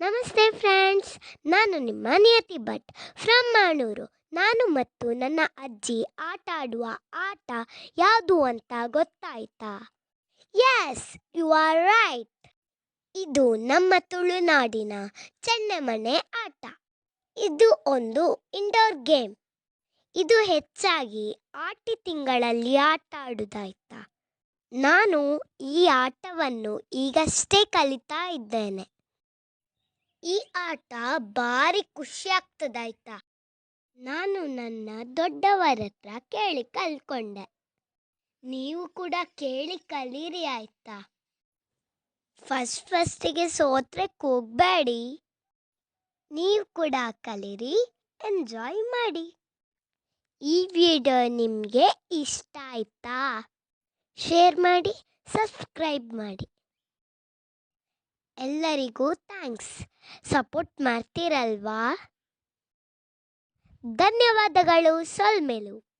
ನಮಸ್ತೆ ಫ್ರೆಂಡ್ಸ್, ನಾನು ನಿಮ್ಮ ನಿಯತಿ ಭಟ್. ಫ್ರಮ್ ಮಾಣೂರು ನಾನು ಮತ್ತು ನನ್ನ ಅಜ್ಜಿ ಆಟ ಆಡುವ ಆಟ ಯಾವುದು ಅಂತ ಗೊತ್ತಾಯ್ತಾ? ಎಸ್ ಯು ಆರ್ ರೈಟ್ ಇದು ನಮ್ಮ ತುಳುನಾಡಿನ ಚೆನ್ನೆಮಣೆ ಆಟ. ಇದು ಒಂದು ಇಂಡೋರ್ ಗೇಮ್ ಇದು ಹೆಚ್ಚಾಗಿ ಆಟಿ ತಿಂಗಳಲ್ಲಿ ಆಟ ಆಡುವುದಾಯ್ತಾ ನಾನು ಈ ಆಟವನ್ನು ಈಗಷ್ಟೇ ಕಲಿತಾ ಇದ್ದೇನೆ. ಈ ಆಟ ಭಾರಿ ಖುಷಿ ಆಗ್ತದಾಯ್ತಾ ನಾನು ನನ್ನ ದೊಡ್ಡವರ ಹತ್ರ ಕೇಳಿ ಕಲ್ತ್ಕೊಂಡೆ. ನೀವು ಕೂಡ ಕೇಳಿ ಕಲೀರಿ ಆಯ್ತಾ? ಫಸ್ಟ್ ಫಸ್ಟಿಗೆ ಸೋತ್ರೆ ಕೂಗಬೇಡಿ ನೀವು ಕೂಡ ಕಲೀರಿ, ಎಂಜಾಯ್ ಮಾಡಿ. ಈ ವಿಡಿಯೋ ನಿಮಗೆ ಇಷ್ಟ ಆಯ್ತಾ? ಶೇರ್ ಮಾಡಿ, ಸಬ್ಸ್ಕ್ರೈಬ್ ಮಾಡಿ. ಎಲ್ಲರಿಗೂ ಥ್ಯಾಂಕ್ಸ್. ಸಪೋರ್ಟ್ ಮಾಡ್ತೀರಲ್ವಾ? ಧನ್ಯವಾದಗಳು ಸೊಲ್ಮೆಲು.